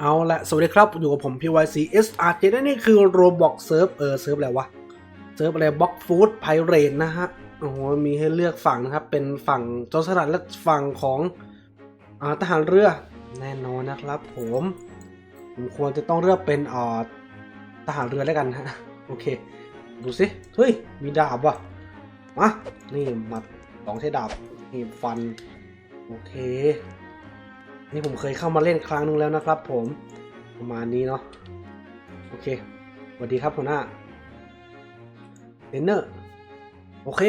เอาละสวัสดีครับ อยู่กับผม PYC SRJ และนี่คือ Roblox Surf เออ เซิร์ฟอะไรวะ เซิร์ฟอะไร Box Food Pirate นะฮะ โอ้โห มีให้เลือกฝั่งนะครับ เป็นฝั่งโจรสลัดและฝั่งของอทหารเรือ แน่นอนนะครับผม ผมควรจะต้องเลือกเป็นอทหารเรือแล้วกันฮะ โอเค ดูสิ เฮ้ย มีดาบว่ะ มา นี่มาลองใช้ดาบนี่ฟัน โอเค นี่ผมเคยเข้ามาเล่นครั้งหนึงแล้วนะครับ ผมประมาณนี้เนาะโอเคสวัสดีครับหัวหน้าเทนเนอร์โอเค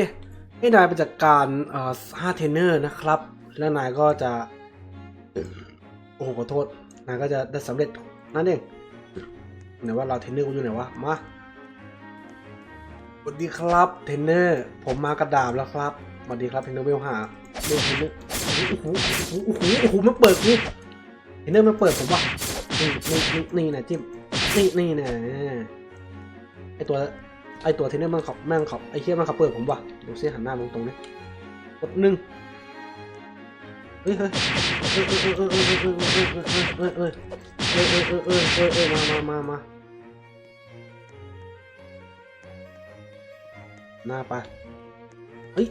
ให้นายไปจัดการเอ่อห้าเทนเนอร์นะครับ แล้วนายก็จะ โอ้ขอโทษนายก็จะได้สำเร็จนั่นเองไหนว่าเราเทนเนอร์กูอยู่ไหนวะมาสวัสดีครับเทนเนอร์ผมมากระดาบแล้วครับสวัสดีครับเทนเนอร์เวลหาเล่นเทนเนอร์ โอ้โหโอ้โหโอ้โหมันเปิดกูเห็นเนอร์มันเปิดผมว่ะนี่นี่นี่นี่นะจิ้มนี่นี่นะไอตัวไอตัวเทนเนอร์มันขับแม่งขับไอเคียมันขับเปิดผมว่ะดูซิหันหน้าตรงตรงนี่กดหนึ่งเฮ้ยเฮ้ยเออเออเออเออเออเออเออเออเออเออเออเออเออเออเออมามามามาหน้าไป เฮ้ย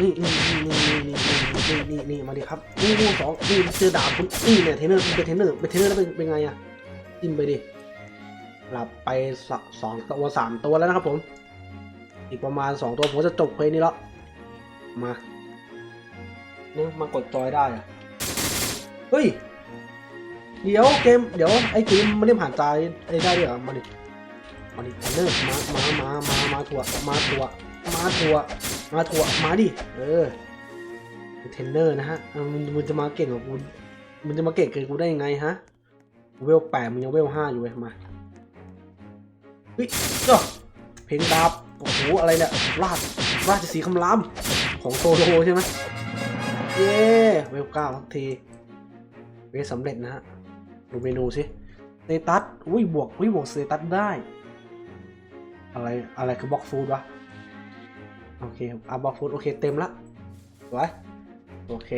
นี่นี่นี่นี่นี่นี่นี่นี่มาดิครับนี่นี่สองนี่เจอดาบคุณนี่เนี่ยเทนเนอร์เป็นเทนเนอร์เป็นเทนเนอร์แล้วเป็นเป็นไงอะจิ้มไปดิหลับไปสองสองตัวสามตัวแล้วนะครับผม อีกประมาณสองตัวผมจะจบเพลงนี้แล้วมาเนี่ยมากดจอยได้อะเฮ้ย เดี๋ยวเกม เดี๋ยวไอ้เกมมันเล่นผ่านจายไอ้ได้ด้วยเหรอมาดิมาดิเทนเนอร์มามามามามาถั่วมาถั่วมาถั่ว มาถั่วมาดิ เออเทนเนอร์นะฮะมึงมึงจะมาเก่งกว่ากูมึงจะมาเก่งเกินกูได้ยังไงฮะเวลแปดมึงยังเวลห้าอยู่เว้ยมาเฮ้ยเจ้าเพลงดาบโอ้โหอะไรเนี่ยราชราชสีคำรามของโซโลใช่ไหมเย้เวลเก้าทักทีเวลสำเร็จนะฮะดูเมนูสิสเตตัสอุ้ยบวกอุ้ยบวกสเตตัสได้ อะไรอะไรคือบล็อกฟูดวะ โอเคอาบอฟูดโอเคเต็มละสวยโอเค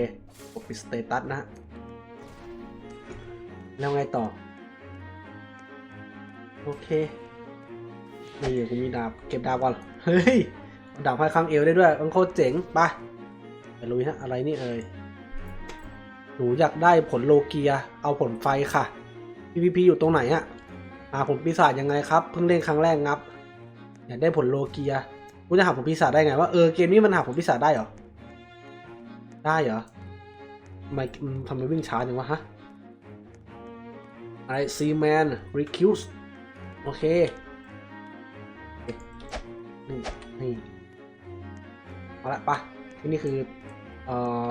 ปกปิดสเตตัสนะฮะแล้วไงต่อ โอเค นี่กูมีดาบ เก็บดาบก่อน เฮ้ย ดาบให้ข้างเอวได้ด้วยมันโคตรเจ๋งไปไปลุยฮะ อะไรนี่เอ่ย หนูอยากได้ผลโลเกีย เอาผลไฟค่ะ PVP อยู่ตรงไหนอะหาผลปีศาจยังไงครับ เพิ่งเล่นครั้งแรกงับ อยากได้ผลโลเกีย กูจะหาผลปีศาจได้ไงว่าเออเกมนี้มันหาผลปีศาจได้เหรอ ได้เหรอทำไมทำไมวิ่งช้าจังวะฮะอะไรซีแมนรีคิวส์โอเคนี่นี่เอาละปะที่นี่คือเออ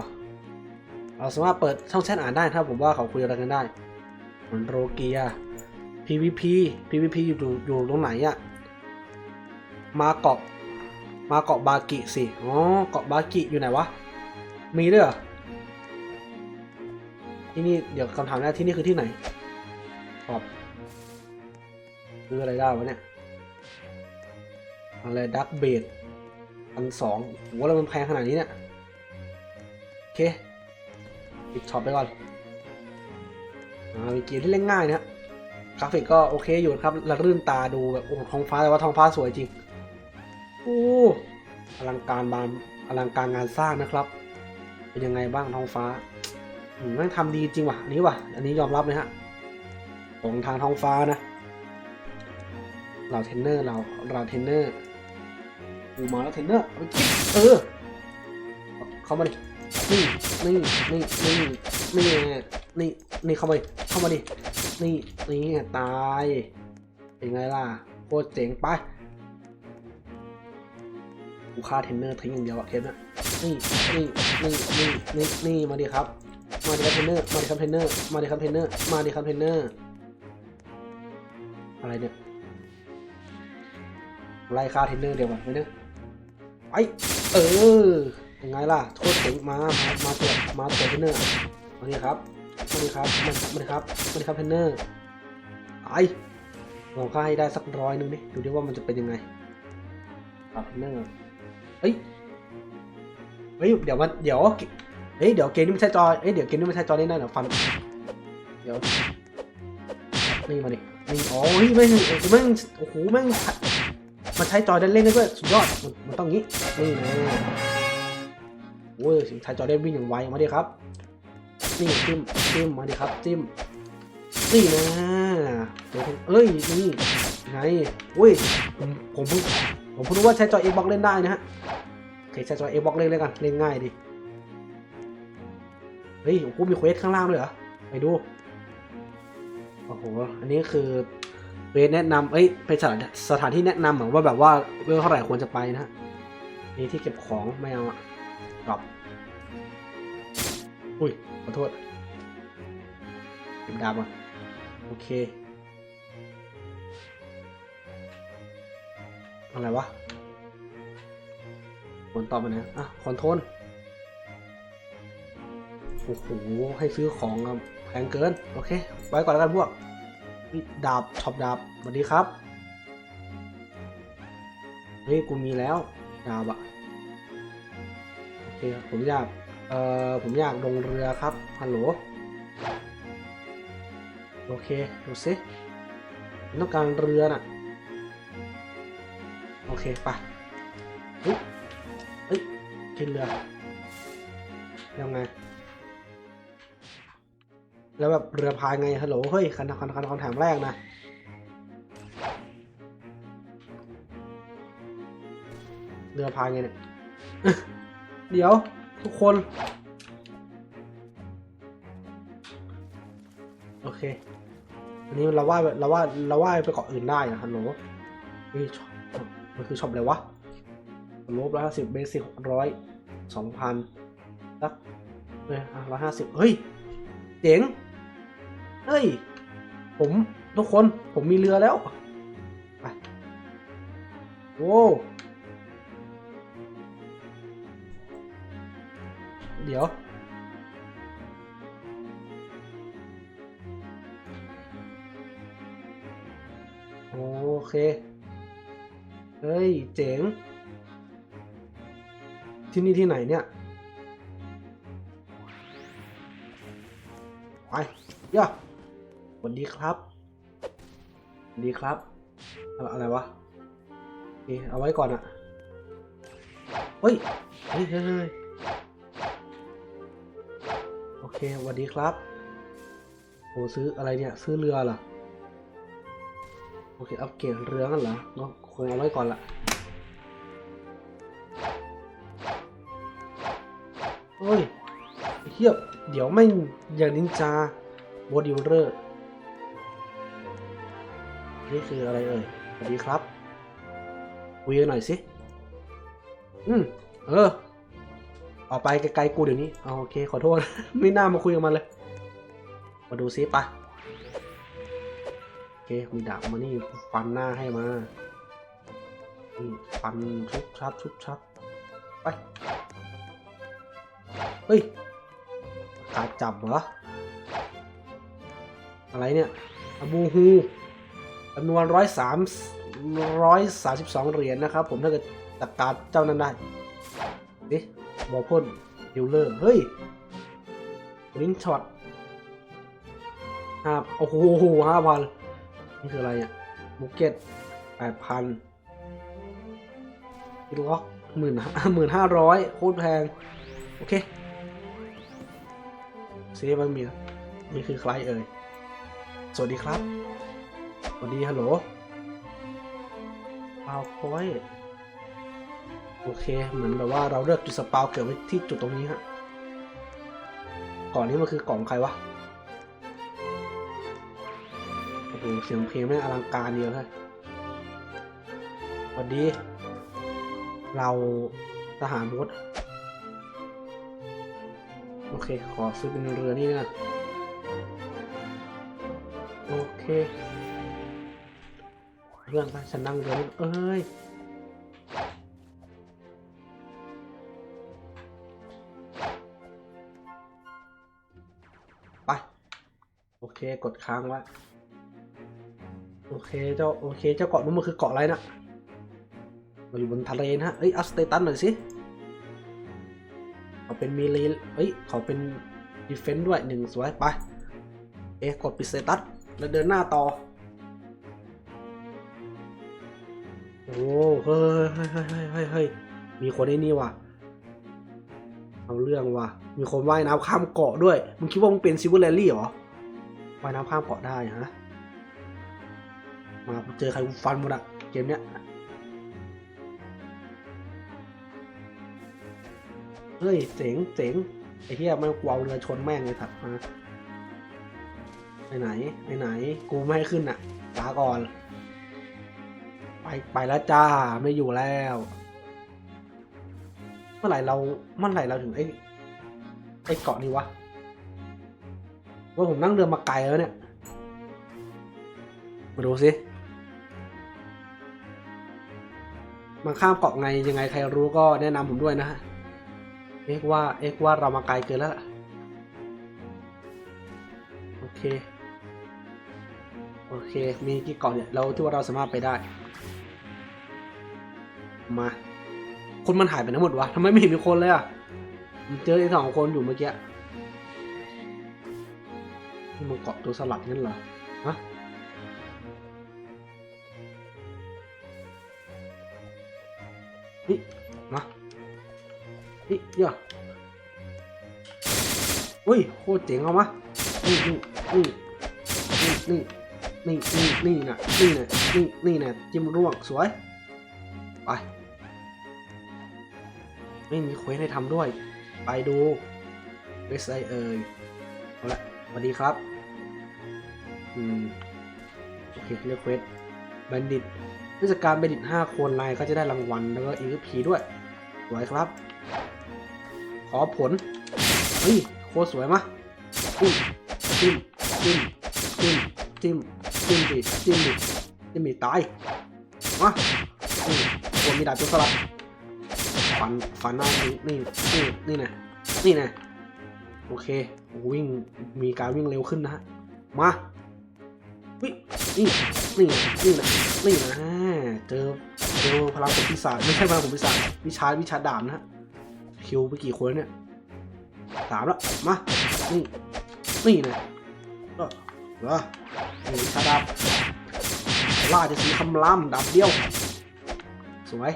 เราสามารถเปิดช่องแชทอ่านได้ถ้าผมว่าเขาคุยอะไรกันได้เหมือนโรเกีย PVP PVP อยู่อยู่ตรงไหนอะมาเกาะ มาเกาะบากิสิ อ๋อ เกาะบากิอยู่ไหนวะ มีด้วยเหรอ ที่นี่ เดี๋ยวคำถามแรกที่นี่คือที่ไหนตอบคืออะไรได้วะเนี่ย อะไรดักเบดพันสองโหแล้วมันแพงขนาดนี้เนี่ย โอเคปิดช็อปไปก่อน อ่ามีเกมที่เล่นง่ายนะกราฟิกก็โอเคอยู่ครับระรื่นตาดูแบบโอ้ท้องฟ้าแต่ว่าท้องฟ้าสวยจริง อ้อลังการบานอลังการงานสร้างนะครับ เป็นยังไงบ้างท้องฟ้าม่งทำดีจริงว่ะอันนี้ว่ะ อันนี้ยอมรับเลยฮะของทางท้องฟ้านะเราเทนเนอร์เราเราเทนเนอร์กูมาแล้วเทนเนอร์เอาไปกินเออเข้ามาดินี่นี่นี่นี่นี่นี่นี่เข้ามาดิเข้ามาดินี่นี่ตายเป็นไงล่ะโคตรเจ๋งไป กูฆ่าเทรนเนอร์ทิ้งอย่างเดียวอะเกมนะนี่นี่นี่นี่นี่นี่มาดิครับ มาดิครับเทรนเนอร์ มาดิครับเทรนเนอร์ มาดิครับเทรนเนอร์ มาดิครับเทรนเนอร์ อะไรเนี่ย ไล่ฆ่าเทรนเนอร์เดียวกันไปเนอะไปเออ ยังไงล่ะ โทษเจ๋งมา มามาตัวมาตัวเทรนเนอร์มาดิครับ มาดิครับ มามาดิครับ มาดิครับเทรนเนอร์ ไอลองฆ่าให้ได้สักร้อยหนึงดิ ดูดิว่ามันจะเป็นยังไงครับเทรนเนอร์ เฮ้ยเฮ้ยเดี๋ยวมันเดี๋ยวเฮ้ยเดี๋ยวเกมนี้ไม่ใช่จอเฮ้ยเดี๋ยวเกมนี้ไม่ใช่จอเล่นได้เหรอฟันเดี๋ยวนี่มาดินี่อ๋อเฮ้ยแม่งโอ้โหแม่งโอ้โหแม่งมาใช้จอยเล่นได้ด้วยสุดยอดมันมันต้องงี้นี่นะโอ้ยใช้จอยได้วิ่งอย่างไวมาดิครับนี่จิ้มจิ้มมาดิครับจิ้มนี่นะเดี๋ยวเอ้ยนี่ไงอุ้ยผมผมเพิ่ง ผมเพิ่งรู้ว่าใช้จอย Xbox เล่นได้นะฮะโอเคใช้จอย Xbox เล่นเลยกันเล่นง่ายดิเฮ้ยโอ้โหมีเควสข้างล่างด้วยเหรอไปดูโอ้โหอันนี้คือเควสแนะนำเอ้ยเป็นสถานสถานที่แนะนำเหมือนว่าแบบว่าเวลเท่าไหร่ควรจะไปนะฮะนี่ที่เก็บของไม่เอาอะดรอปอุ้ยขอโทษเก็บดาบอะโอเค อะไรวะผลตอบมาเนี่ยอะคอนโทรลโอ้โห ให้ซื้อของแพงเกิน โอเค ไว้ก่อนแล้วกันพวกดาบช็อปดาบสวัสดีครับ เฮ้ย กูมีแล้ว ดาบอะโอเค ผมอยาก เอ่อ ผมอยากลงเรือครับ ฮัลโหล โอเค ดูสิต้องการเรือน่ะ เคไปเฮ้ยเฮ้ยขึ้นเรือยังไง แล้วแบบเรือพายไงฮัลโหลเฮ้ยคันคันคันคันแถมแรกนะเรือพายไงเนี่ยเดี๋ยวทุกคน โอเค อันนี้เราว่าเราว่าเราว่าไปเกาะอื่นได้นะฮัลโหลนี่ มันคือช็อปอะไรวะลบร้อยห้าสิบเบสิกร้อยสองพันสักเอ้ยร้อยห้าสิบเฮ้ย เจ๋ง เฮ้ย ผมทุกคนผมมีเรือแล้ว ไป โว้เดี๋ยว โอเค เฮ้ย เจ๋ง ที่นี่ที่ไหนเนี่ย ไปย่าสวัสดีครับสวัสดีครับ อะไรวะโอเอาไว้ก่อนอะเฮ้ยเฮ้ย เฮ้ยเฮ้ยโอเคสวัสดีครับโอ้ซื้ออะไรเนี่ย ซื้อเรือเหรอ โอเค อัปเกรดเรือกันเหรอก็คงเอาไว้ก่อนละเฮ้ยเฮียเดี๋ยวไม่อย่างนินจาโบดิวเรอร์ นี่คืออะไรเอ่ย สวัสดีครับคุยกันหน่อยสิ อืม เออ ออกไปไกลๆกูเดี๋ยวนี้เอาโอเค ขอโทษ ไม่น่ามาคุยกับมันเลย มาดูซิปะ เคมีดาบมานี่ฟันหน้าให้มาฟันชุบชับชุบชับไป เฮ้ยกาจับเหรอ อะไรเนี่ยอบูฮูจำนวนร้อยสามร้อยสามสิบสองเหรียญนะครับ ผมถ้าเกิดจัดการเจ้านั้นได้เอ๊ะบอพ่นดิวเลอร์ เฮ้ยลิงช็อตห้าโอ้โหห้าพัน นี่คืออะไรอะบุกเก็ตแปดพันกิล็อกหมื่นหมื่นห้าร้อยโคตรแพง โอเคซีมันมีนี่คือใครเอ่ย สวัสดีครับ สวัสดีฮัลโหลปาวพอยโอเค เหมือนแบบว่าเราเลือกจุดสปาวเกิดไว้ที่จุดตรงนี้ฮะก่อนนี้มันคือกล่องใครวะ โอ้โหเสียงเพลงแม่งอลังการเดียวเลยสวัสดีเราทหารบดโอเค ขอซื้อเป็นเรือนี่นะโอเค เรื่องไปฉันนั่งเรือเอ้ยไป โอเค กดค้างไว้ โอเคเจ้าโอเคเจ้าเกาะนู้นมันคือเกาะอะไรนะเราอยู่บนทะเลนะฮะเอ้ยอัสเตตันหน่อยสิเขาเป็นมีเลเอ้ยเขาเป็นดีเฟนต์ด้วยหนึ่งสวยไปเอ๊ะกดปิดสเตตัสแล้วเดินหน้าต่อ โอ้เฮ้ยเฮ้ยเฮ้ยเฮ้ยเฮ้ยมีคนไอ้นี่ว่ะเอาเรื่องว่ะมีคนว่ายน้ำข้ามเกาะด้วยมึงคิดว่ามึงเป็นซิวเวอร์แลลี่เหรอว่ายน้ำข้ามเกาะได้ฮะ มาเจอใครกูฟันหมดอะเกมเนี้ยเฮ้ยเจ๋งเจ๋งไอ้เหี้ยมันกวาเรือชนแม่งเลยถัดมาไปไหนไปไหน กูไม่ให้ขึ้นอะลาก่อน ไปไปแล้วจ้าไม่อยู่แล้ว เมื่อไหร่เราเมื่อไหร่เราถึงไอ้ไอ้เกาะนี้วะว่าผมนั่งเรือมาไกลแล้วเนี่ย มาดูสิ มันข้ามเกาะไงยังไงใครรู้ก็แนะนำผมด้วยนะฮะเอ็กว่าเอ็กว่าเรามาไกลเกินแล้วล่ะโอเค โอเค มีกี่เกาะเนี่ย เราที่ว่าเราสามารถไปได้ มา คนมันหายไปไหนหมดวะทำไมไม่เห็นมีคนเลยอะเจอไอ้สองคนอยู่เมื่อกี้มันเกาะตัวสลัดนั่นเหรอฮะ นี่เดี๋ยวอุ้ยโคตรเจ๋งเอามานี่นี่นี่นี่นี่นี่นี่น่ะนี่น่ะนี่นี่น่ะจิ้มร่วงสวยไปไม่มีเควสให้ทำด้วย ไปดูเวสไซเอ่ยเอาละสวัสดีครับอืมโอเคเรียกเควสบัณฑิตเทศกาลบัณฑิตห้าคนนายก็จะได้รางวัลแล้วก็อีกพีด้วยสวยครับ ขอผลเฮ้ยโคตรสวยมะจิ้มจิ้มจิ้มจิ้มจิ้มจิ้มดิจิ้มดิจิ้มดิตายมาอืมคนมีดาบจุดสลัดฟันฟันหน้านี่นี่นี่นี่นะนี่นะโอเควิ่งมีการวิ่งเร็วขึ้นนะฮะมาวินี่นี่นี่นะนี่นะเจอเจอพลังของปีศาจไม่ใช่พลังของปีศาจวิชาวิชาดาบนะฮะ คิวไปกี่คนเนี่ยสามแล้วมา นี่ นี่นะก็เหรอนี่วิชาดาบล่าจะสีคำรามดาบเดียว สวย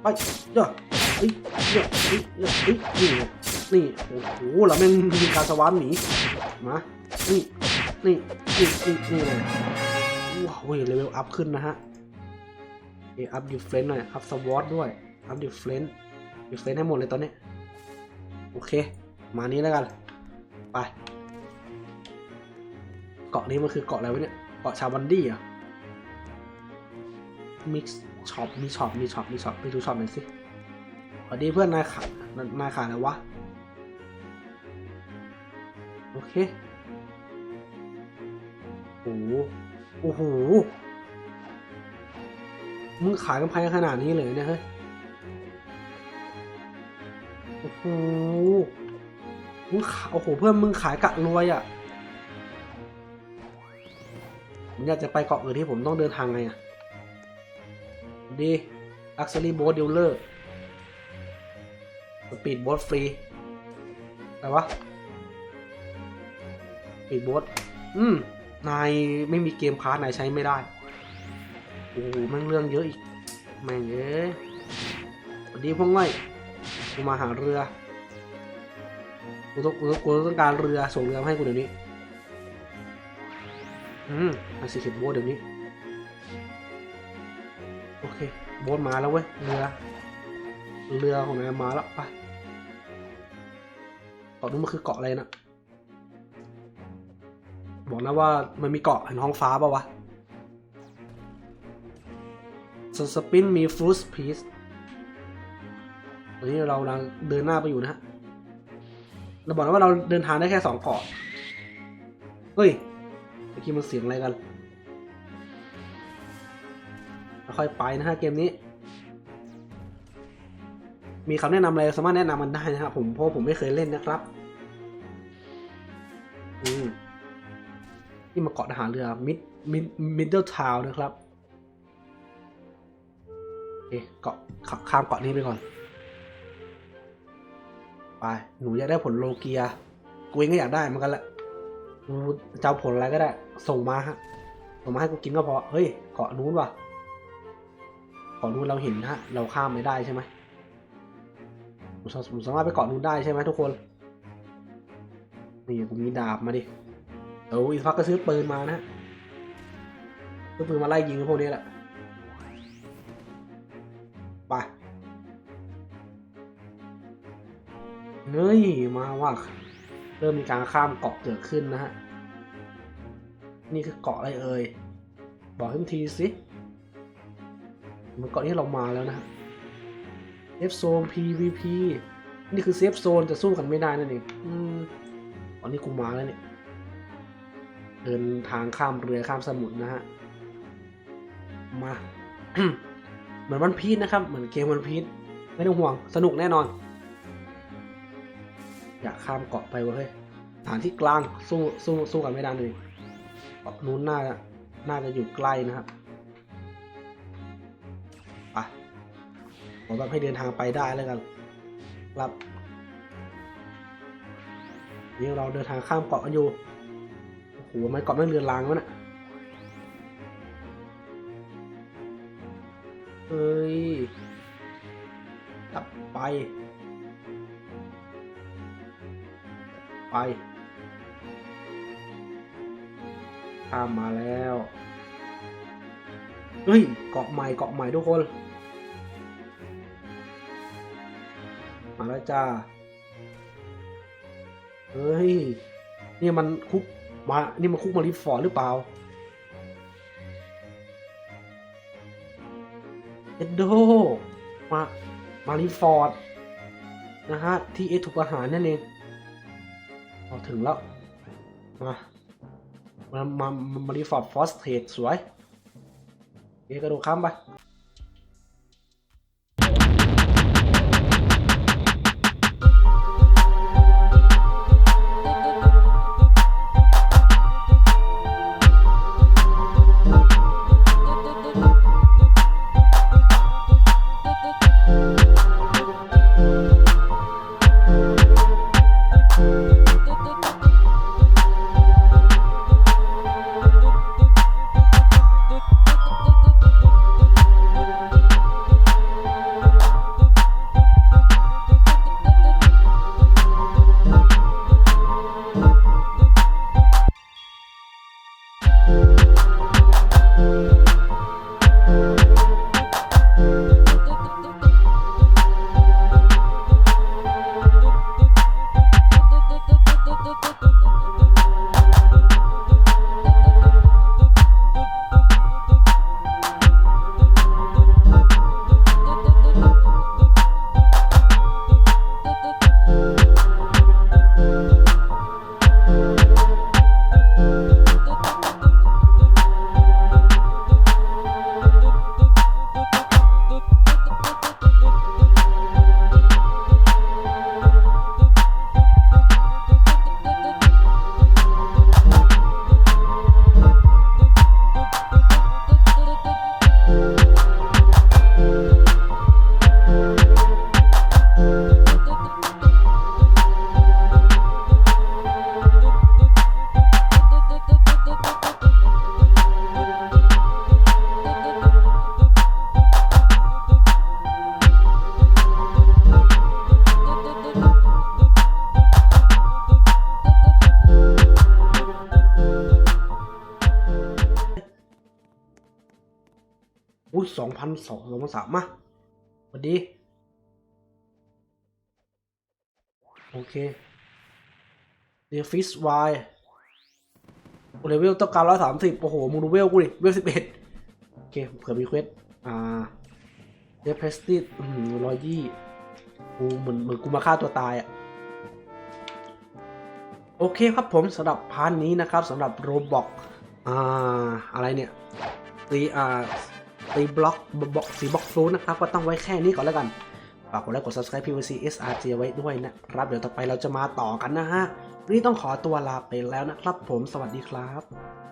ไปเดี๋ยวเฮ้ยเดี๋เฮ้ยเดี๋ยวเฮ้ยนี่ไงนี่ โอ้โหเราแม่งมีการสวานหนีมา นี่ นี่ นี่ นี่นี่เลยว้าวเลเวลอัพขึ้นนะฮะเออัพดิเฟรนหน่อย อัพสวอตด้วย อัพดิเฟรนดิเฟรนให้หมดเลยตอนนี้ โอเค มานี้แล้วกัน ไป เกาะนี้มันคือเกาะอะไรวะเนี่ย เกาะชาวันดี้อะมิกซ์ช็อป มีช็อป มีช็อป มีช็อป ไปดูช็อปหน่อยสิสวัสดีเพื่อนนายขายนายขายอะไรวะ โอเคโอ้โหโอ้โหมึงขายกำแพงขนาดนี้เลยเนี่ยเฮ้ย โอ้มึงขายโอ้โหเพื่อนมึงขายกะรวยอะผมอยากจะไปเกาะอื่นที่ผมต้องเดินทางไงอะดีลักซ์รี่โบ๊ทดิลเลอร์สปีดโบ๊ทฟรีอะไรวะสปีดโบ๊ทอืม นายไม่มีเกมพาร์ทนายใช้ไม่ได้ โอ้โหแม่งเรื่องเยอะอีก แม่งเอ้ยสวัสดีพวกง่อย กูมาหาเรือ กูต้องกูต้องกูต้องการเรือส่งเรือมาให้กูเดี๋ยวนี้ อืมมาสี่สิบโบ๊ทเดี๋ยวนี้ โอเค โบ๊ทมาแล้วเว้ย เรือ เรือของนายมาแล้วไปเกาะนู้นมันคือเกาะอะไรนะบอกนะว่ามันมีเกาะเห็นท้องฟ้าป่าวะสสปินมีฟรุตพีซ ตอนนี้เรากำลังเดินหน้าไปอยู่นะฮะเราบอกนะว่าเราเดินทางได้แค่สองเกาะเฮ้ยเมื่อกี้มันเสียงอะไรกันค่อยไปนะฮะเกมนี้ มีคำแนะนำอะไรสามารถแนะนำมันได้นะครับผมเพราะผมไม่เคยเล่นนะครับอืมที่มาเกาะทหารเรือมิดมิดมิดเดิลทาวนะครับโอเคเกาะข้ามเกาะนี้ไปก่อน ไป หนูอยากได้ผลโลเกีย กูเองก็อยากได้เหมือนกันแหละ กูจะเอาผลอะไรก็ได้ ส่งมาฮะเอามาให้กูกินก็พอ เฮ้ย เกาะนู้นว่ะ เกาะนู้นเราเห็นฮะ เราข้ามไม่ได้ใช่ไหมผมสามารถไปเกาะนู้นได้ใช่ไหมทุกคน นี่กูมีดาบมาดิเอออีกพักก็ซื้อปืนมานะซื้อปืนมาไล่ยิงพวกนี้แหละ เฮ้ย มาว่าเริ่มมีการข้ามเกาะเกิดขึ้นนะฮะ นี่คือเกาะอะไรเอ่ย บอกให้มันทีสิ มันเกาะที่เรามาแล้วนะเซฟโซน PVP นี่คือเซฟโซนจะสู้กันไม่ได้นั่นเองอืมตอนนี้กูมาแล้วเนี่ย เดินทางข้ามเรือข้ามสมุทรนะฮะ มาเหมือนวันพีชนะครับ เหมือนเกมวันพีชไม่ต้องห่วง สนุกแน่นอน อยากข้ามเกาะไปเวะเฮ้ยฐานที่กลางสู้สู้สู้กันไม่ได้เลยเกาะนู้นน่าจะน่าจะอยู่ใกล้นะครับไปผมแบบให้เดินทางไปได้แล้วกันครับนี่เราเดินทางข้ามเกาะกันอยู่โอ้โหมันเกาะไม่เรือนรางวะน่ะเฮ้ยกลับไป ไป ข้ามมาแล้ว เฮ้ย เกาะใหม่เกาะใหม่ทุกคน มาแล้วจ้า เฮ้ย นี่มันคุกมา นี่มันคุกมาริฟอร์หรือเปล่าเอ็ดโด มา มาริฟอร์ด นะฮะ ที่เอถูกประหารนั่นเอง อถึงแล้ว มามามามารีฟอร์ดฟอสเทสสวยเอกระโดดข้ามไป พันสองสองพันสามมาสวัสดี โอเคเรียฟิสไวเลเวลต้องการร้อยสามสิบโอ้โห มึงดูเวลกูดิ เวลสิบเอ็ดโอเค เผื่อมีเควส อ่าเดฟเพสติอืมร้อยยี่กูเหมือนเหมือนกูมาฆ่าตัวตายอะโอเคครับผมสำหรับพาร์ทนี้นะครับสำหรับโรบอกอ่าอะไรเนี่ยตีอ่า ตีบล็อกบล็อกสีบล็อกฟลูนะครับก็ต้องไว้แค่นี้ก่อนแล้วกันฝากกดไลค์กด subscribe PVC SRG ไว้ด้วยนะครับ เดี๋ยวต่อไปเราจะมาต่อกันนะฮะวันนี้ต้องขอตัวลาไปแล้วนะครับผมสวัสดีครับ